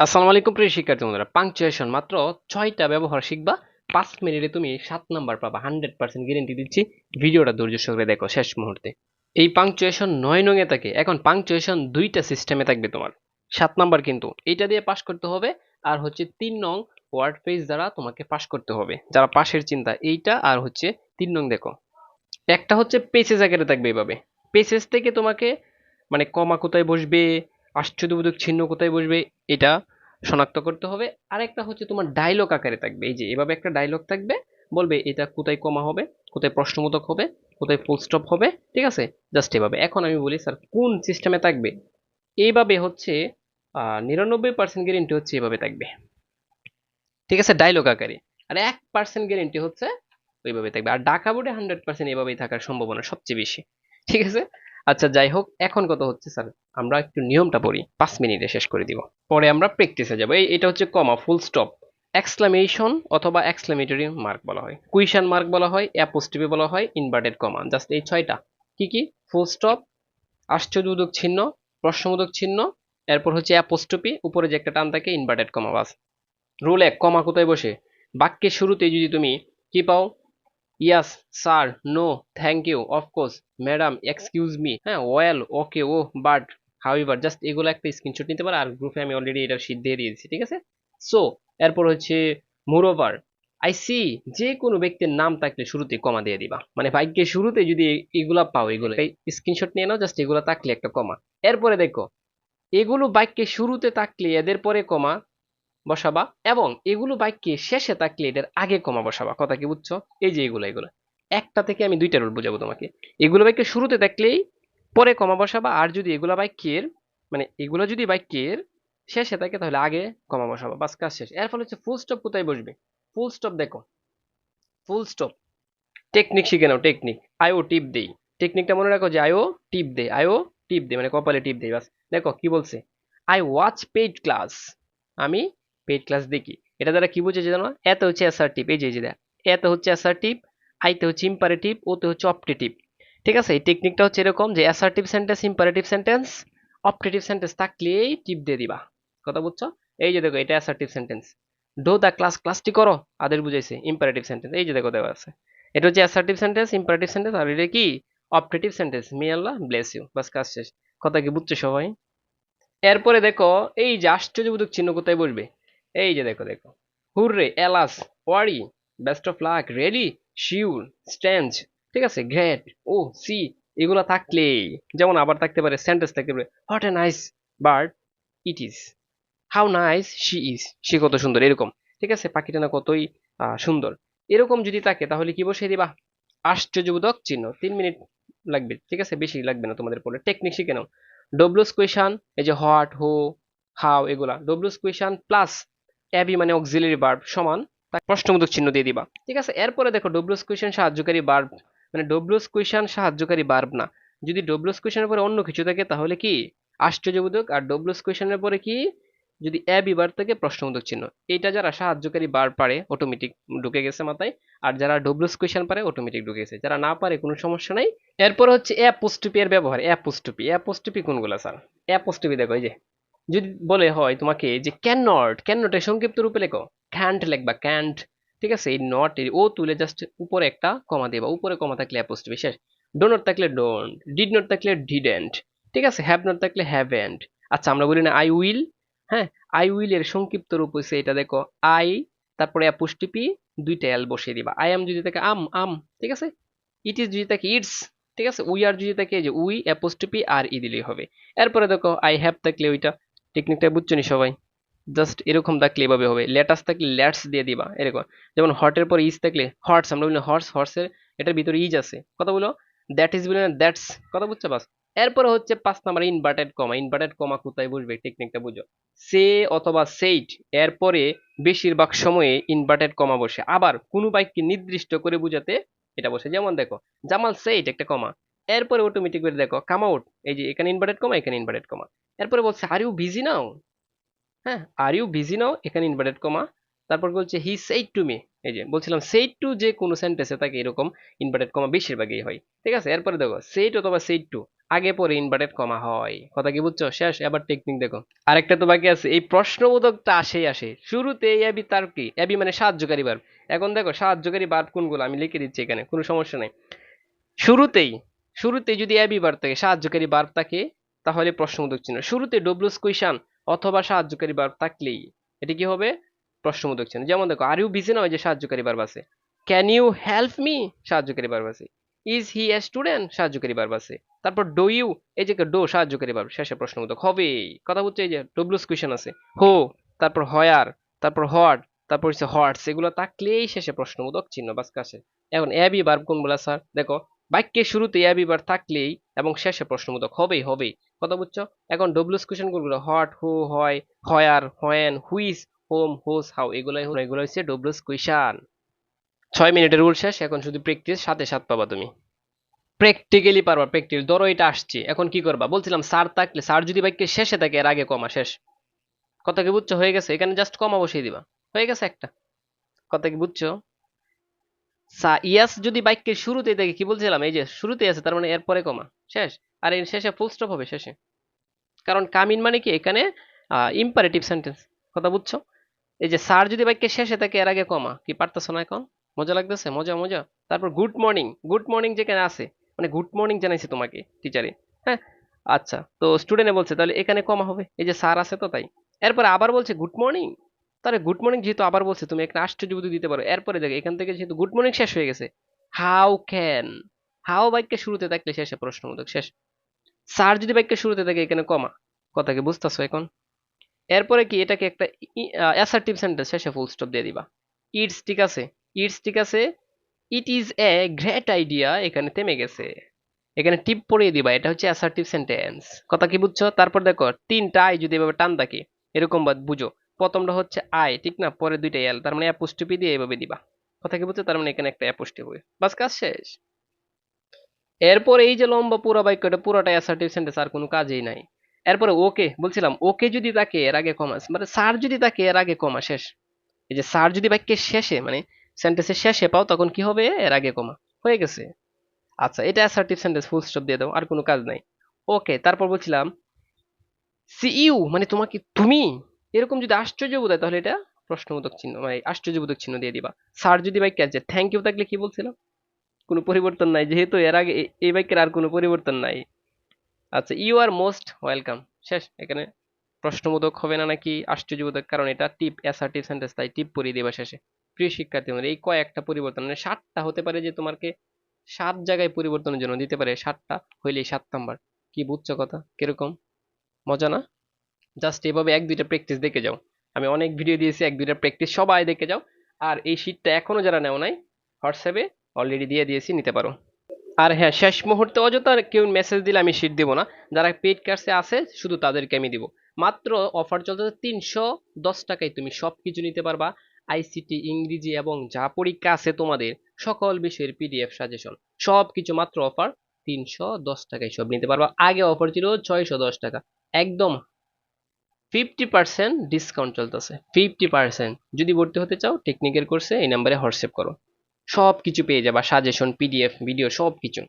আসসালামু আলাইকুম প্রিয় শিক্ষার্থী বন্ধুরা পাংচুয়েশন মাত্র ছয়টা ব্যবহার শিখবা, পাঁচ মিনিটে তুমি সাত নাম্বার পাবা হান্ড্রেড পার্সেন্ট গ্যারেন্টি দিচ্ছি, ভিডিওটা ধৈর্য সহকারে দেখো শেষ মুহূর্তে। এই পাংচুয়েশন নয় নঙে থাকে, এখন পাংচুয়েশন দুইটা সিস্টেমে থাকবে তোমার। সাত নাম্বার কিন্তু এটা দিয়ে পাশ করতে হবে, আর হচ্ছে তিন নং ওয়ার্ড পেজ দ্বারা তোমাকে পাশ করতে হবে। যারা পাশের চিন্তা, এইটা আর হচ্ছে তিন নং দেখো। একটা হচ্ছে পেসেজ আকারে থাকবে এভাবে। পেসেজ থেকে তোমাকে মানে কমা কোথায় বসবে আশ্চর্যবোধক চিহ্ন কোথায় বসবে, এটা শনাক্ত করতে হবে। আরেকটা হচ্ছে তোমার ডায়লগ আকারে থাকবে। এই যে, এভাবে একটা ডায়লগ থাকবে, বলবে এটা কোথায় কমা হবে, কোথায় প্রশ্নবোধক হবে, কোথায় ফুল স্টপ হবে, ঠিক আছে? জাস্ট এভাবে। এখন আমি বলি, স্যার, কোন সিস্টেমে থাকবে? এইভাবে হচ্ছে নিরানব্বই পার্সেন্ট গ্যারেন্টি হচ্ছে এভাবে থাকবে। ঠিক আছে? ডায়লগ আকারে। আর এক পার্সেন্ট গ্যারেন্টি হচ্ছে ওইভাবে থাকবে। আর ঢাকা বোর্ডে হান্ড্রেড পার্সেন্ট এভাবেই থাকার সম্ভাবনা সবচেয়ে বেশি। ঠিক আছে? আচ্ছা যাই হোক, এখন কত হচ্ছে স্যার, আমরা একটু নিয়মটা পড়ি, পাঁচ মিনিটে শেষ করে দিব। পরে আমরা প্র্যাকটিসে যাব। এই, এটা হচ্ছে কমা ফুল স্টপ এক্সক্লামেশন অথবা এক্সক্লামেটরি মার্ক বলা হয়। কুইশন মার্ক বলা হয় অ্যাপোস্টিপি বলা হয় ইনভার্টেড কমা জাস্ট এই ছয়টা। কি কি? ফুল স্টপ আশ্চর্যবোধক চিহ্ন প্রশ্নবোধক চিহ্ন এরপর হচ্ছে অ্যাপোস্টপি উপরে যে একটা টান থাকে ইনভার্টেড কমা বাস। রুল এক কমা কোথায় বসে? বাক্যের শুরুতে যদি তুমি কি পাও? Yes sir no thank you of course madam excuse me হ্যাঁ well okay oh but however just এগুলো একটা স্ক্রিনশট নিতে পারো, আর গ্রুপে আমি অলরেডি এটা দিয়ে দিয়েছি, ঠিক আছে? সো এরপর হচ্ছে মোরওভার আই সি যে কোনো ব্যক্তির নাম থাকলে শুরুতে কমা দিয়ে দিবা। মানে ভাগ্যের শুরুতে যদি এগুলা পাও, এগুলো স্ক্রিনশট নিয়ে নাও জাস্ট এগুলো থাকলে একটা কমা এরপরে দেখো, এগুলো বাক্যের শুরুতে থাকলে এদের পরে কমা বসাবা এবং এগুলো বাক্যে শেষে থাকলে এদের আগে কমা বসাবা। কথা কি বুঝছ? এই যে এগুলো এগুলো। একটা থেকে আমি দুইটা রুল বোঝাবো তোমাকে। এগুলো বাক্যের শুরুতে থাকলেই পরে কমা বসাবা, আর যদি এগুলো বাক্যের মানে এগুলো যদি বাক্যের শেষে থাকে তাহলে আগে কমা বসাবা। বাস কাজ শেষ। এর ফলে হচ্ছে ফুল স্টপ কোথায় বসবে? ফুল স্টপ দেখো। ফুল স্টপ টেকনিক শিখে নাও টেকনিক আইও টিপ দেই। টেকনিকটা মনে রাখো যে আইও টিপ দেই। আইও টিপ দেই মানে কপালে টিপ দেই, বাস। দেখো কি বলছে? আই ওয়াচ পেইড ক্লাস আমি পেইড ক্লাস দেখি। এটা দ্বারা কি বুঝেছে জানো? এত হচ্ছে অ্যাসার্টিভ এই যে যে এত হচ্ছে অ্যাসার্টিভ আইতে হচ্ছে ইম্পারেটিভ ওতে হচ্ছে অপটেটিভ ঠিক আছে? এই টেকনিকটা হচ্ছে এরকম যে assertive sentence imperative sentence optative sentence থাকলেই টিপ দিয়ে দিবা। কথা বুঝছ? এই যে দেখো, এটা assertive sentence do the class ক্লাসটি করো, আদের বুঝাইছে ইম্পারেটিভ সেন্টেন্স এই যে দেখো, দেওয়া আছে। এটা হচ্ছে অ্যাসার্টিভ সেন্টেন্স ইম্পারেটিভ সেন্টেন্স আর এটা কি? Optative sentence may Allah bless you বাস, কাজ শেষ। কথা কি বুঝছ সবাই? এরপরে দেখো, এই যে আশ্চর্যবোধক চিহ্ন কোথায় বসবে? এই যে দেখো দেখো। Hurray, alas, worry best of luck ready sure stand ঠিক আছে? গ্রেট ও, সি, এগুলো থাকলেই। যেমন আবার থাকতে পারে সেন্টেন্স থাকতে পারে, what a nice bird, it is. How nice she is, সে কত সুন্দর, এরকম। ঠিক আছে? পাখিটা না কতই সুন্দর। এরকম যদি থাকে, তাহলে কি বসিয়ে দিবা? আশ্চর্যবোধক চিহ্ন, তিন মিনিট লাগবে, ঠিক আছে? বেশি লাগবে না তোমাদের পরে টেকনিক শিখে নাও। ডব্লুস কোয়েশন এই যে হোয়াট হো হাউ এগুলা। ডব্লুস কোয়েশন প্লাস অ্যাবি মানে অক্সিলারি বার্ব সমান প্রশ্নবোধক চিহ্ন দিয়ে দিবা। ঠিক আছে? এরপরে দেখো ডব্লুস কোয়েশন সাহায্যকারী বার্ব মানে ডব্লুস কোয়েশন সাহায্যকারী বার্ব না। যদি ডব্লুস কোয়েশনের পরে অন্য কিছু থাকে, তাহলে কি? আশ্চর্যবোধক। আর ডব্লুস কোয়েশনের পরে কি? যদি অ্যাবি বার থেকে, প্রশ্নবোধক চিহ্ন। এটা যারা সাহায্যকারী বার পারে অটোমেটিক ঢুকে গেছে মাথায়। আর যারা ডব্লুস কোয়েশন পারে অটোমেটিক ঢুকে গেছে। যারা না পারে, কোনো সমস্যা নাই। এরপর হচ্ছে অ্যাপোস্টপি এর ব্যবহার। অ্যাপোস্টপি অ্যাপোস্টপি কোনগুলো স্যার অ্যাপোস্টপি দেখো, এই যে। যদি বলে হয় তোমাকে যে ক্যান নট ক্যান নটের সংক্ষিপ্ত রূপে লেখো। ক্যান্ট লেখবা ক্যান্ট ঠিক আছে? এই নট ও তুলে জাস্ট উপরে একটা কমা দেবা, উপরে কমা থাকলে অ্যাপোস্টপি শেষ ডো নট থাকলে ডোন্ট ডিড নট থাকলে ডিডেন্ট ঠিক আছে? হ্যাভ নট থাকলে হ্যাভেন্ট আচ্ছা আমরা বলি না আই উইল হ্যাঁ? আই উইল এর সংক্ষিপ্ত রূপ হচ্ছে এটা দেখো আই তারপরে অ্যাপোস্টিপি দুইটা এল বসিয়ে দিবা। আই এম যদি থাকে আম আম ঠিক আছে? ইট ইজ যদি থাকে ইটস ঠিক আছে? উই আর যদি থাকে যে উই অ্যাপোস্টিপি আর ই দিলেই হবে। এরপরে দেখো আই হ্যাভ থাকলে ওইটা টেকনিকটা বুঝছ নি সবাই? জাস্ট এরকম থাকলে এভাবে হবে। লেটাস থাকলে ল্যাটস দিয়ে দিবা, এরকম। যেমন হটের পর ইজ থাকলে হর্টস আমরা বলি হর্স হর্সের এটার ভিতরে ইজ আছে। কথা বলো? দ্যাট ইজ বলি না দ্যাটস কথা বুঝছ বাস? এরপরে হচ্ছে পাঁচ number inverted comma inverted comma কোথায় বুঝবে? টেকনিকটা বুঝো। সে অথবা সেইট এরপরে বেশিরভাগ সময়ে ইনভার্টেড কমা বসে। আবার কোনো বাইককে নির্দিষ্ট করে বুঝাতে এটা বসে। যেমন দেখো, জামাল সেইট একটা কমা এরপরে অটোমেটিক করে দেখো কাম আউট এই যে এখানে ইনভার্টেড কমা এখানে ইনভার্টেড কমা এরপরে বলছে আর ইউ বিজি নাও হ্যাঁ আর ইউ বিজি নাও এখানে ইনভার্টেড কমা তারপর বলছে হি সেইট টু মি এই যে, বলছিলাম সেইট টু যে কোনো সেন্টেন্সে থাকে এরকম ইনভার্টেড কমা বেশিরভাগই হয়। ঠিক আছে? এরপরে দেখো সেইট অথবা সেইট টু আগে পরে ইনভার্টেড কমা হয়। কথা কি বুঝছ? শেষ। এবার টেকনিক দেখো। আরেকটা তো বাকি আছে। এই প্রশ্নবোধকটা আসেই আসে। শুরুতে অ্যাবি তার কি? অ্যাবি মানে সাহায্যকারী ভার্ব এখন দেখো, সাহায্যকারী ভার্ব কোনগুলো? আমি লিখে দিচ্ছি এখানে, কোনো সমস্যা নেই। শুরুতেই শুরুতেই যদি অ্যাবি ভার্ব থাকে, সাহায্যকারী ভার্ব থাকে তাহলে প্রশ্নবোধক চিহ্ন। শুরুতে ডব্লুস কুইশন অথবা সাহায্যকারী ভার্ব থাকলেই এটি কি হবে? প্রশ্নবোধক চিহ্ন। যেমন দেখো আর ইউ বিজি না ওই যে সাহায্যকারী ভার্ব আছে। ক্যান ইউ হেল্প মি সাহায্যকারী ভার্ব আছে। ইজ হি এ স্টুডেন্ট সাহায্যকারী ভার্ব আছে। তারপর ডো ইউ এই যে ডো সাহায্যকারী ভার্ব শেষে প্রশ্নবোধক হবে। কথা বলছে এই যে ডব্লুস কুইশন আছে। হো, তারপর হয়ার, তারপর হোয়াট তারপর হচ্ছে হোয়াটস এগুলো থাকলেই শেষে প্রশ্নবোধক চিহ্ন বাস কাছে। এখন এবি ভার্ব কোনগুলো স্যার দেখো বাক্যের শুরুতে এবি ভার্ব থাকলেই এবং শেষে প্রশ্নবোধক হবেই হবেই। কথা বুঝছ? এখন ডব্লুস কুইশন কোনগুলো? What who why where when which whom whose how এগুলাই হলো, এগুলো হচ্ছে ডব্লুস কুইশন ছয় মিনিটের রুল শেষ, এখন শুধু প্র্যাকটিস সাথে সাত পাবা তুমি। প্র্যাকটিক্যালি পারবা প্র্যাকটিক্যাল ধরো এটা আসছে, এখন কি করবা? বলছিলাম স্যার থাকলে স্যার যদি বাক্যের শেষে থাকে, এর আগে কমা, শেষ। কথা কি বুঝছ? হয়ে গেছে, এখানে জাস্ট কমা বসিয়ে দিবা। হয়ে গেছে একটা। কথা কি বুঝছ? সা, ইয়াস যদি বাক্যের শুরুতে থাকে কি বলছিলাম, এই যে শুরুতে আছে, তার মানে এরপরে কমা, শেষ? আর এর শেষে ফুল স্টপ হবে, শেষে। কারণ কামিন মানে কি, এখানে ইম্পারেটিভ সেন্টেন্স কথা বুঝছ? এই যে স্যার যদি বাক্যের শেষে থাকে এর আগে কমা, কি পারতেছো না এখন? মজা লাগতেছে? মজা মজা। তারপর গুড মর্নিং গুড মর্নিং যেখানে আছে মানে গুড মর্নিং জানাইছে তোমাকে টিচারে হ্যাঁ? আচ্ছা তো স্টুডেন্টে বলছে, তাহলে এখানে কমা হবে, এই যে স্যার আছে তো তাই। এরপরে আবার বলছে গুড মর্নিং তাহলে গুড মর্নিং যেহেতু আবার বলছে, তুমি একটা আশ্চর্যবোধ দিতে পারো। এরপরে দেখো, এখান থেকে যেহেতু গুড মর্নিং শেষ হয়ে গেছে হাউ ক্যান হাউ বাক্যের শুরুতে থাকলে শেষে প্রশ্নবোধক, শেষ। স্যার যদি বাক্যের শুরুতে থাকে, এখানে কমা, কথাকে বুঝতেছো এখন? এরপরে কি, এটাকে একটা অ্যাসার্টিভ সেন্টেন্স শেষে ফুল স্টপ দিয়ে দিবা। ইটস ঠিক আছে ইটস ঠিক আছে it is a great idea এখানে থেমে গেছে। এখানে টিপ পড়িয়ে দিবা, এটা হচ্ছে অ্যাসার্টিভ সেন্টেন্স কথা কি বুঝছ? তারপর দেখো, তিনটা আই যদি এভাবে টান থাকে, এরকম বাদ বুঝো। প্রথমটা হচ্ছে আই, ঠিক না? পরে দুইটা এল, তার মানে অ্যাপোস্টিপি দিয়ে এভাবে দিবা। কথা কি বুঝছ? তার মানে এখানে একটা অ্যাপোস্টিপ হবে বাস, কাজ শেষ। এরপর এই যে লম্বা পুরো বাক্যটা, পুরোটা অ্যাসার্টিভ সেন্টেন্স আর কোনো কাজেই নাই। এরপরে ওকে বলছিলাম ওকে যদি তাকে এর আগে কমা মানে স্যার যদি তাকে এর আগে কমা শেষ। এই যে স্যার যদি বাক্যের শেষে মানে সেন্টেন্সের শেষে পাও, তখন কি হবে? এর আগে কমা হয়ে গেছে। আচ্ছা এটা অ্যাসার্টিভ সেন্টেন্স ফুল স্টপ দিয়ে দাও, আর কোনো কাজ নাই। ওকে তারপর বলছিলাম সি ইউ মানে তোমাকে তুমি এরকম যদি আশ্চর্য বোধ তাহলে এটা প্রশ্নবোধক চিহ্ন মানে আশ্চর্যবোধক চিহ্ন দিয়ে দিবা। স্যার যদি বাইক আছে থ্যাংক ইউ থাকলে কি বলছিলাম? কোনো পরিবর্তন নাই যেহেতু এর আগে এই বাইকের আর কোনো পরিবর্তন নাই। আচ্ছা ইউ আর মোস্ট ওয়েলকাম শেষ এখানে প্রশ্নবোধক হবে না নাকি আশ্চর্যবোধক? কারণ এটা টিপ অ্যাসার্টিভ সেন্টেন্স তাই টিপ পরিয়ে দেবা শেষে। প্রিয় শিক্ষার্থী বন্ধুরা, এই কয়েকটা পরিবর্তন মানে সাতটা হতে পারে যে তোমাকে সাত জায়গায় পরিবর্তনের জন্য দিতে পারে সাতটা হইলেই সাত নাম্বার কি বুঝছ কথা? কীরকম? মজা না? জাস্ট এভাবে এক, দুইটা প্র্যাকটিস দেখে যাও। আমি অনেক ভিডিও দিয়েছি, এক, দুইটা প্র্যাকটিস সবাই দেখে যাও। আর এই শীটটা এখনও যারা নেও নাই হোয়াটসঅ্যাপে অলরেডি দিয়ে দিয়েছি, নিতে পারো। আর হ্যাঁ শেষ মুহূর্তে অযথা কেউ মেসেজ দিলে আমি শীট দেবো না। যারা পেড কার্সে আছে, শুধু তাদেরকে আমি দিব। মাত্র অফার চলতে তিনশো দশ টাকায় তুমি সব কিছু নিতে পারবা। আইসিটি ইংরেজি এবং যা পরীক্ষা আছে তোমাদের, সকল বিষয়ের পিডিএফ সাজেশন সব কিছু মাত্র অফার তিনশো দশ টাকায় সব নিতে পারবা। আগে অফার ছিল ছয়শো দশ টাকা। একদম ফিফটি পার্সেন্ট ডিসকাউন্ট চলতেছে। ফিফটি পার্সেন্ট যদি ভর্তি হতে চাও টেকনিকের কোর্সে এই নাম্বারে হোয়াটসঅ্যাপ করো। সব কিছু পেয়ে যাবা সাজেশন পিডিএফ ভিডিও সব কিছু